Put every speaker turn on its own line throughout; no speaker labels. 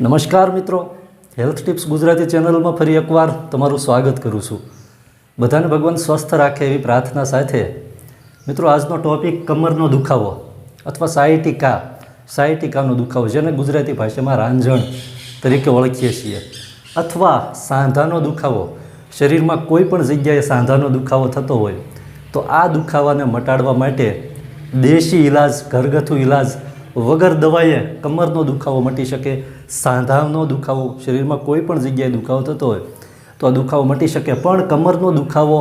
નમસ્કાર મિત્રો. Health tips Gujarati ચેનલમાં ફરી એકવાર તમારું સ્વાગત કરું છું. બધાને ભગવાન સ્વસ્થ રાખે એવી પ્રાર્થના સાથે. મિત્રો, આજનો ટોપિક કમરનો દુખાવો અથવા સાયટિકા. સાયટિકાનો દુખાવો, જેને ગુજરાતી ભાષામાં રાંઝણ તરીકે ઓળખીએ છીએ. અથવા સાંધાનો દુખાવો. શરીરમાં કોઈ પણ જગ્યાએ સાંધાનો દુખાવો થતો હોય, તો આ દુખાવાને મટાડવા માટે દેશી ઈલાજ, ઘરગથ્થુ ઈલાજ વગર દવાએ કમરનો દુખાવો મટી શકે, સાંધાનો દુખાવો, શરીરમાં કોઈ પણ જગ્યાએ દુખાવો થતો હોય, તો આ દુખાવો મટી શકે. પણ કમરનો દુખાવો,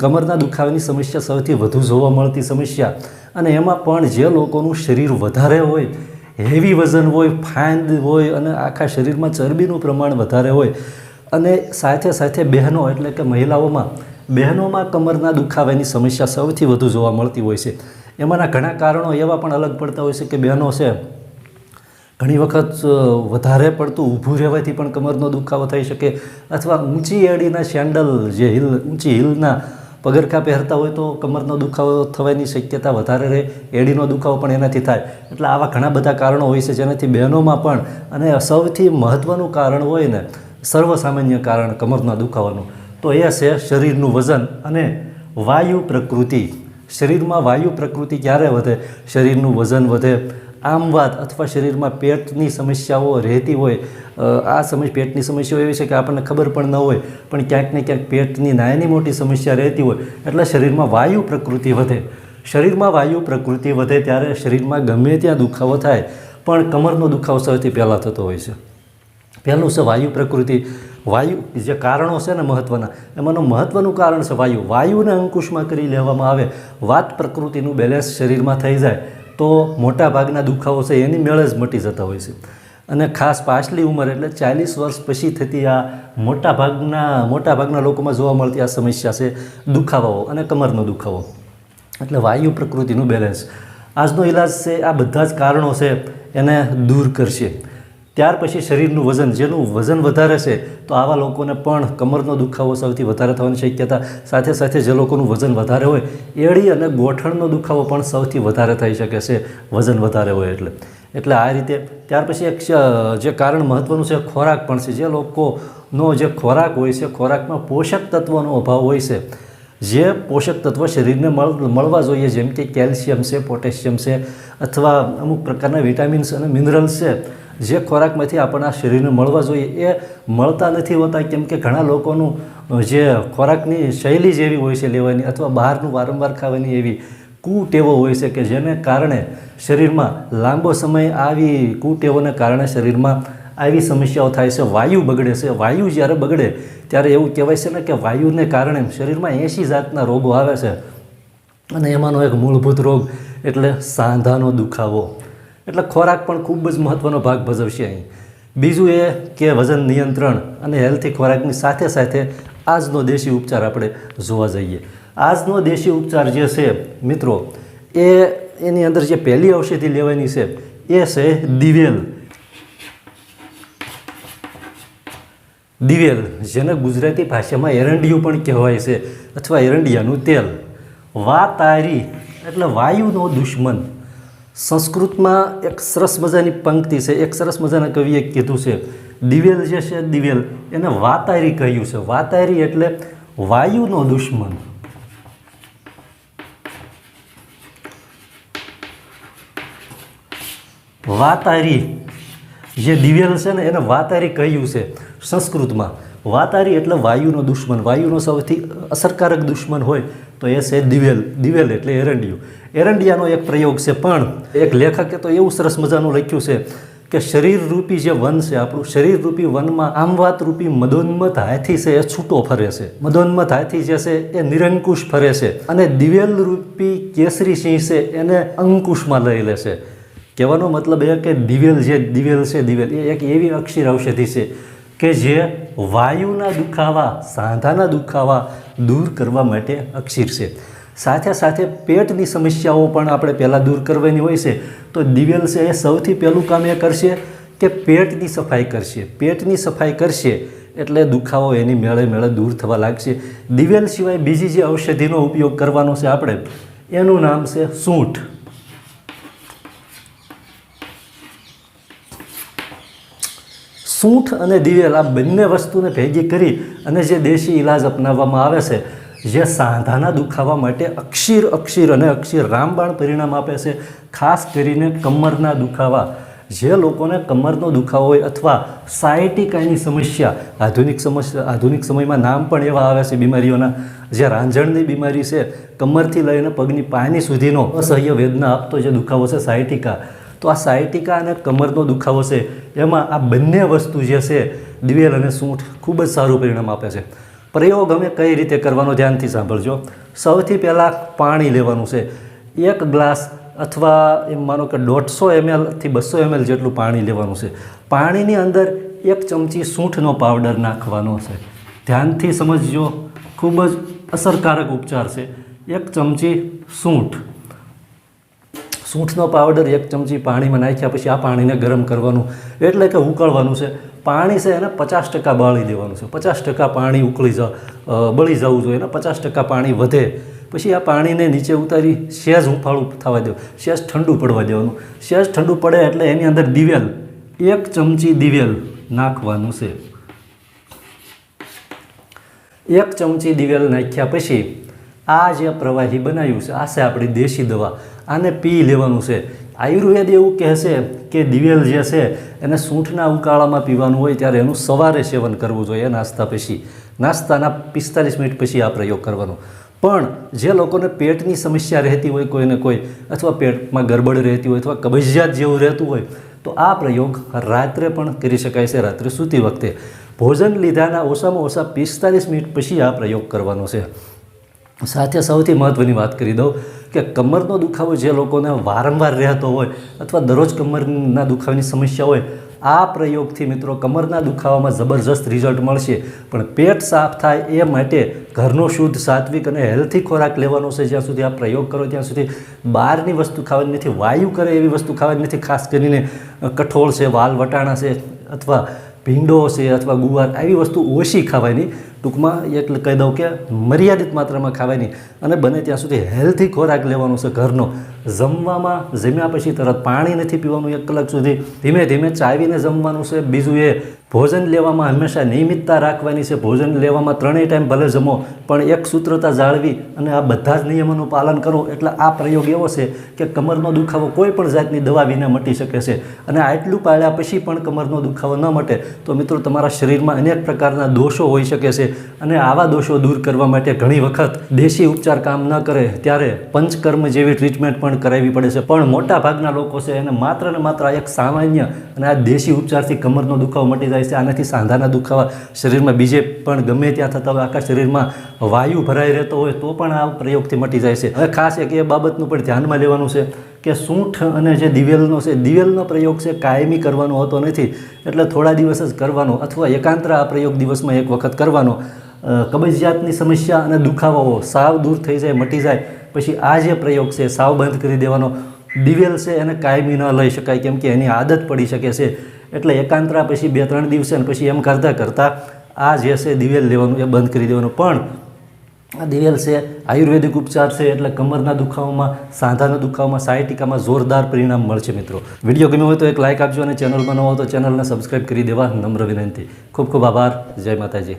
કમરના દુખાવાની સમસ્યા સૌથી વધુ જોવા મળતી સમસ્યા. અને એમાં પણ જે લોકોનું શરીર વધારે હોય હેવી વજન હોય, ફાંદ હોય અને આખા શરીરમાં ચરબીનું પ્રમાણ વધારે હોય, અને સાથે સાથે બહેનો, એટલે કે મહિલાઓમાં, બહેનોમાં કમરના દુખાવાની સમસ્યા સૌથી વધુ જોવા મળતી હોય છે. એમાંના ઘણા કારણો એવા પણ અલગ પડતા હોય છે કે બહેનો છે, ઘણી વખત વધારે પડતું ઊભું રહેવાથી પણ કમરનો દુખાવો થઈ શકે અથવા ઊંચી એડીના સેન્ડલ જે હિલ, ઊંચી હિલના પગરખા પહેરતા હોય તો કમરનો દુખાવો થવાની શક્યતા વધારે રહે, એડીનો દુખાવો પણ એનાથી થાય. એટલે આવા ઘણા બધા કારણો હોય છે જેનાથી બહેનોમાં પણ અને સૌથી મહત્ત્વનું કારણ હોય ને સર્વસામાન્ય કારણ કમરના દુખાવાનું. તો એ છે શરીરનું વજન અને વાયુ પ્રકૃતિ. શરીરમાં વાયુ પ્રકૃતિ ક્યારે વધે? શરીરનું વજન વધે. આમ વાત અથવા શરીરમાં પેટની સમસ્યાઓ રહેતી હોય આ સમય પેટની સમસ્યાઓ એવી છે કે આપણને ખબર પણ ન હોય, પણ ક્યાંક ને ક્યાંક પેટની નાની મોટી સમસ્યા રહેતી હોય, એટલે શરીરમાં વાયુ પ્રકૃતિ વધે. શરીરમાં વાયુ પ્રકૃતિ વધે ત્યારે શરીરમાં ગમે ત્યાં દુખાવો થાય, પણ કમરનો દુખાવો સૌથી પહેલાં થતો હોય છે. પહેલું છે વાયુ પ્રકૃતિ. વાયુ જે કારણો છે ને મહત્ત્વના એમાંનું મહત્ત્વનું કારણ છે વાયુ. વાયુને અંકુશમાં કરી લેવામાં આવે, વાત પ્રકૃતિનું બેલેન્સ શરીરમાં થઈ જાય, તો મોટાભાગના દુખાવો છે એની મેળે જ મટી જતા હોય છે. અને ખાસ પાછલી ઉંમર એટલે ચાલીસ વર્ષ પછી થતી આ મોટા ભાગના મોટા ભાગના લોકોમાં જોવા મળતી આ સમસ્યા છે દુખાવાઓ અને કમરનો દુખાવો. એટલે વાયુ પ્રકૃતિનું બેલેન્સ આજનો ઈલાજ છે, આ બધા જ કારણો છે એને દૂર કરશે. ત્યાર પછી શરીરનું વજન, જેનું વજન વધારે છે, તો આવા લોકોને પણ કમરનો દુખાવો સૌથી વધારે થવાની શક્યતા, સાથે સાથે જે લોકોનું વજન વધારે હોય, એડી અને ગોઠણનો દુખાવો પણ સૌથી વધારે થઈ શકે છે, વજન વધારે હોય એટલે. એટલે આ રીતે ત્યાર પછી એક જે કારણ મહત્ત્વનું છે, ખોરાક પણ છે. જે લોકોનો જે ખોરાક હોય છે, ખોરાકમાં પોષક તત્વોનો અભાવ હોય છે, જે પોષક તત્વ શરીરને મળ, મળવા જોઈએ, જેમ કે કેલ્શિયમ છે, પોટેશિયમ છે, અથવા અમુક પ્રકારના વિટામિન્સ અને મિનરલ્સ છે જે ખોરાકમાંથી આપણા શરીરને મળવા જોઈએ, એ મળતા નથી હોતા, કેમ કે ઘણા લોકોનું જે ખોરાકની શૈલી જેવી હોય છે લેવાની અથવા બહારનું વારંવાર ખાવાની એવી કુટેવો હોય છે કે જેને કારણે શરીરમાં લાંબો સમય આવી કુટેવોને કારણે શરીરમાં આવી સમસ્યાઓ થાય છે, વાયુ બગડે છે. વાયુ જ્યારે બગડે, ત્યારે એવું કહેવાય છે ને કે વાયુને કારણે શરીરમાં એંશી જાતના રોગો આવે છે. અને એમાંનો એક મૂળભૂત રોગ એટલે સાંધાનો દુખાવો. એટલે ખોરાક પણ ખૂબ જ મહત્ત્વનો ભાગ ભજવશે અહીં. બીજું એ કે વજન નિયંત્રણ અને હેલ્થી ખોરાકની સાથે સાથે આજનો દેશી ઉપચાર આપણે જોવા જઈએ. આજનો દેશી ઉપચાર જે છે, મિત્રો, એ એની અંદર જે પહેલી ઔષધિ લેવાની છે, એ છે દિવેલ. દિવેલ, જેને ગુજરાતી ભાષામાં એરંડિયું પણ કહેવાય છે, અથવા એરંડિયાનું તેલ. વાતારી, એટલે વાયુનો દુશ્મન. સંસ્કૃતમાં એક સરસ મજાની પંક્તિ છે, એક સરસ મજાના કવિએ કીધું છે, દિવેલ જે છે દિવેલ, એને વાતારી કહ્યું છે. વાતારી એટલે વાયુનો દુશ્મન. વાતારી જે દિવેલ છે ને, એને વાતારી કહ્યું છે સંસ્કૃતમાં. વાતારી એટલે વાયુનો દુશ્મન. વાયુનો સૌથી અસરકારક દુશ્મન હોય તો એ છે દિવેલ દિવેલ એટલે એરંડિયું. એરંડિયાનો એક પ્રયોગ છે, પણ એક લેખકે તો એવું સરસ મજાનું લખ્યું છે કે શરીર રૂપી જે વન છે, આપણું શરીર રૂપી વનમાં આમવાતરૂપી મદોન્મત હાથી છે, એ છૂટો ફરે છે. મદોન્મત હાથી જે છે, એ નિરંકુશ ફરે છે. અને દિવેલ રૂપી કેસરી સિંહ છે, એને અંકુશમાં લઈ લે છે. કહેવાનો મતલબ એ કે દિવેલ જે દિવેલ છે, દિવેલ, એ એક એવી અક્ષીર ઔષધિ છે કે જે વાયુના દુખાવા, સાંધાના દુખાવા દૂર કરવા માટે અક્ષીર છે. સાથે સાથે પેટની સમસ્યાઓ પણ આપણે પહેલાં દૂર કરવાની હોય છે. તો દિવેલ છે એ સૌથી પહેલું કામ એ કરશે કે પેટની સફાઈ કરશે. પેટની સફાઈ કરશે એટલે દુખાવો એની મેળે મેળે દૂર થવા લાગશે. દિવેલ સિવાય બીજી જે ઔષધિનો ઉપયોગ કરવાનો છે આપણે, એનું નામ છે સૂંઠ. સૂંઠ અને દિવેલ આ બંને વસ્તુને ભેગી કરી અને જે દેશી ઇલાજ અપનાવવામાં આવે છે, જે સાંધાના દુખાવા માટે અક્ષીર અક્ષીર અને અક્ષીર રામબાણ પરિણામ આપે છે, ખાસ કરીને કમરના દુખાવા. જે લોકોને કમરનો દુખાવો હોય અથવા સાયટિકાની સમસ્યા, આધુનિક સમસ્યા, આધુનિક સમયમાં નામ પણ એવા આવે છે બીમારીઓના, જે રાંઝણની બીમારી છે, કમરથી લઈને પગની પાની સુધીનો અસહ્ય વેદના આપતો જે દુખાવો છે સાયટિકા. તો આ સાયટિકા અને કમરનો દુખાવો છે, એમાં આ બંને વસ્તુ જે છે, દિવેલ અને સૂંઠ ખૂબ જ સારું પરિણામ આપે છે. પ્રયોગ અમે કઈ રીતે કરવાનો ધ્યાનથી સાંભળજો. સૌથી પહેલાં પાણી લેવાનું છે. એક ગ્લાસ અથવા એમ માનો કે દોઢસો એમએલથી બસો એમએલ જેટલું પાણી લેવાનું છે. પાણીની અંદર એક ચમચી સૂંઠનો પાવડર નાખવાનો છે. ધ્યાનથી સમજજો, ખૂબ જ અસરકારક ઉપચાર છે. એક ચમચી સૂંઠ. સૂંઠનો પાવડર એક ચમચી પાણીમાં નાખ્યા પછી આ પાણીને ગરમ કરવાનું. એટલે કે ઉકળવાનું છે. પાણી છે એને પચાસ ટકા બાળી દેવાનું છે. પચાસ ટકા પાણી ઉકળી જ બળી જવું જોઈએ અને પચાસ ટકા પાણી વધે. પછી આ પાણીને નીચે ઉતારી સહેજ હુંફાળું થવા દેવું સહેજ ઠંડુ પડવા દેવાનું. સહેજ ઠંડુ પડે એટલે એની અંદર દિવેલ, એક ચમચી દિવેલ નાખવાનું છે. એક ચમચી દિવેલ નાખ્યા પછી આ જે પ્રવાહી બનાવ્યું છે, આ છે આપણી દેશી દવા. આને પી લેવાનું છે. આયુર્વેદ એવું કહેશે કે દિવેલ જે છે એને સૂંઠના ઉકાળામાં પીવાનું હોય ત્યારે એનું સવારે સેવન કરવું જોઈએ નાસ્તા પછી. નાસ્તાના પિસ્તાલીસ મિનિટ પછી આ પ્રયોગ કરવાનો. પણ જે લોકોને પેટની સમસ્યા રહેતી હોય કોઈને કોઈ અથવા પેટમાં ગરબડ રહેતી હોય અથવા કબજિયાત જેવું રહેતું હોય, તો આ પ્રયોગ રાત્રે પણ કરી શકાય છે રાત્રે સૂતી વખતે. ભોજન લીધાના ઓછામાં ઓછા પિસ્તાલીસ મિનિટ પછી આ પ્રયોગ કરવાનો છે. સાથે સૌથી મહત્ત્વની વાત કરી દઉં. કે કમરનો દુખાવો જે લોકોને વારંવાર રહેતો હોય અથવા દરરોજ કમરના દુખાવાની સમસ્યા હોય, આ પ્રયોગથી મિત્રો કમરના દુખાવામાં જબરજસ્ત રિઝલ્ટ મળશે. પણ પેટ સાફ થાય એ માટે ઘરનો શુદ્ધ, સાત્વિક અને હેલ્થી ખોરાક લેવાનો છે. જ્યાં સુધી આ પ્રયોગ કરો, ત્યાં સુધી બહારની વસ્તુ ખાવાની નથી, વાયુ કરે એવી વસ્તુ ખાવાની નથી. ખાસ કરીને કઠોળ છે, વાલ વટાણા છે, અથવા ભીંડો છે, અથવા ગુવાર, આવી વસ્તુ ઓછી ખાવાની ટૂંકમાં એટલે કહી દઉં કે મર્યાદિત માત્રામાં ખાવાની અને બને ત્યાં સુધી હેલ્થી ખોરાક લેવાનો છે ઘરનો. જમવામાં જમ્યા પછી તરત પાણી નથી પીવાનું એક કલાક સુધી. ધીમે ધીમે ચાવીને જમવાનું છે. બીજું એ ભોજન લેવામાં હંમેશા નિયમિતતા રાખવાની છે. ભોજન લેવામાં ત્રણેય ટાઈમ ભલે જમો, પણ એક સૂત્રતા જાળવી અને આ બધા જ નિયમોનું પાલન કરો. એટલે આ પ્રયોગ એવો છે કે કમરનો દુખાવો કોઈ પણ જાતની દવા વિના મટી શકે છે. અને આટલું પાળ્યા પછી પણ કમરનો દુખાવો ન મટે. તો મિત્રો, તમારા શરીરમાં અનેક પ્રકારના દોષો હોઈ શકે છે. અને આવા દોષો દૂર કરવા માટે ઘણી વખત દેશી ઉપચાર કામ ન કરે, ત્યારે પંચકર્મ જેવી ટ્રીટમેન્ટ પણ કરાવવી પડે છે. પણ મોટા ભાગના લોકો છે એને માત્ર ને માત્ર એક સામાન્ય અને આ દેશી ઉપચારથી કમરનો દુખાવો મટી જાય છે. આનાથી સાંધાના દુખાવા શરીરમાં બીજે પણ ગમે ત્યાં થતા હોય, આખા શરીરમાં વાયુ ભરાઈ રહેતો હોય, તો પણ આ પ્રયોગથી મટી જાય છે. હવે ખાસ એક એ બાબતનું પણ ધ્યાનમાં લેવાનું છે કે સૂંઠ અને જે દિવેલનો છે, દિવેલનો પ્રયોગ છે, કાયમી કરવાનો હોતો નથી. એટલે થોડા દિવસ જ કરવાનો અથવા એકાંતર આ પ્રયોગ દિવસમાં એક વખત કરવાનો. કબજિયાતની સમસ્યા અને દુખાવાઓ સાવ દૂર થઈ જાય, મટી જાય. પછી આ જે પ્રયોગ છે, સાવ બંધ કરી દેવાનો. દિવેલ છે, એને કાયમી ન લઈ શકાય, કેમ કે એની આદત પડી શકે છે. એટલે એકાંતરા પછી બે ત્રણ દિવસે પછી એમ કરતાં કરતાં આ જે છે, દિવેલ લેવાનું એ બંધ કરી દેવાનું. પણ દિવેલ છે, આયુર્વેદિક ઉપચાર છે, એટલે કમરના દુખાવામાં, સાંધાના દુખાવામાં, સાયટિકામાં જોરદાર પરિણામ મળશે મિત્રો. વીડિયો ગમ્યો હોય તો એક લાઇક આપજો અને ચેનલમાં ન તો ચેનલને સબસ્ક્રાઈબ કરી દેવા નમ્ર વિનંતી. ખૂબ ખૂબ આભાર. જય માતાજી.